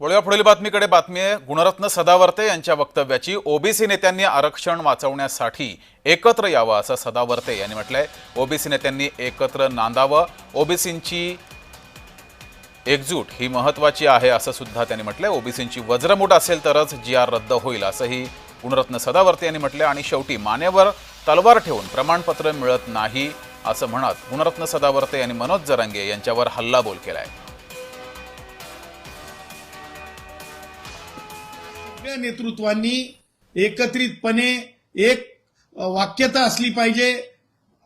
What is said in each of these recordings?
वळूया पुढील बातमीकडे. बातमी आहे गुणरत्न सदावर्ते यांच्या वक्तव्याची. ओबीसी नेत्यांनी आरक्षण वाचवण्यासाठी एकत्र यावं असं सदावर्ते यांनी म्हटलंय. ओबीसी नेत्यांनी एकत्र नांदावं. ओबीसींची एकजूट ही महत्वाची आहे असं सुद्धा त्यांनी म्हटलंय. ओबीसींची वज्रमूठ असेल तरच जी आर रद्द होईल असंही गुणरत्न सदावर्ते यांनी म्हटलंय. आणि शेवटी मानेवर तलवार ठेवून प्रमाणपत्र मिळत नाही असं म्हणत गुणरत्न सदावर्ते यांनी मनोज जरांगे यांच्यावर हल्लाबोल केलाय. सगळ्या नेतृत्वांनी एकत्रितपणे एक वाक्यता असली पाहिजे.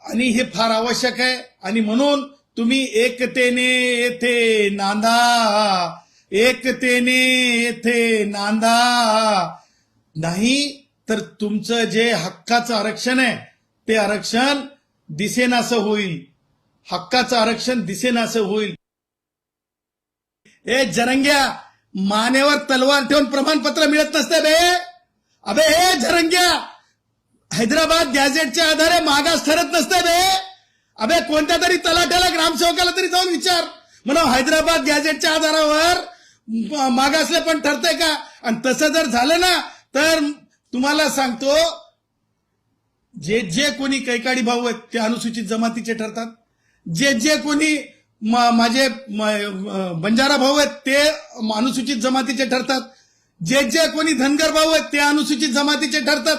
आणि हे फार आवश्यक आहे. आणि म्हणून तुम्ही एकतेने येथे नांदा. एकतेने येथे नांदा. नाही तर तुमचं जे हक्काचं आरक्षण आहे ते आरक्षण दिसेनासं होईल. हक्काचं आरक्षण दिसेनासं होईल. ए जरंग्या! मानेवर तलवार ठेवून प्रमाणपत्र मिळत नसते बे. अबे हे झरंग्या! हैदराबाद गॅझेटच्या आधारे मागास ठरत नसते बे. अबे कोणत्या तरी तलाट्याला ग्रामसेवकाला तरी जाऊन विचार. म्हणा हैदराबाद गॅझेटच्या आधारावर मागासले पण ठरतंय का? आणि तसं जर झालं ना तर तुम्हाला सांगतो जे जे कोणी कैकाडी भाऊ आहेत ते अनुसूचित जमातीचे ठरतात. जे जे कोणी माझे म- बंजारा भाऊ आहेत ते अनुसूचित जमातीचे ठरतात. जे जे कोणी धनगर भाऊ आहेत ते अनुसूचित जमातीचे ठरतात.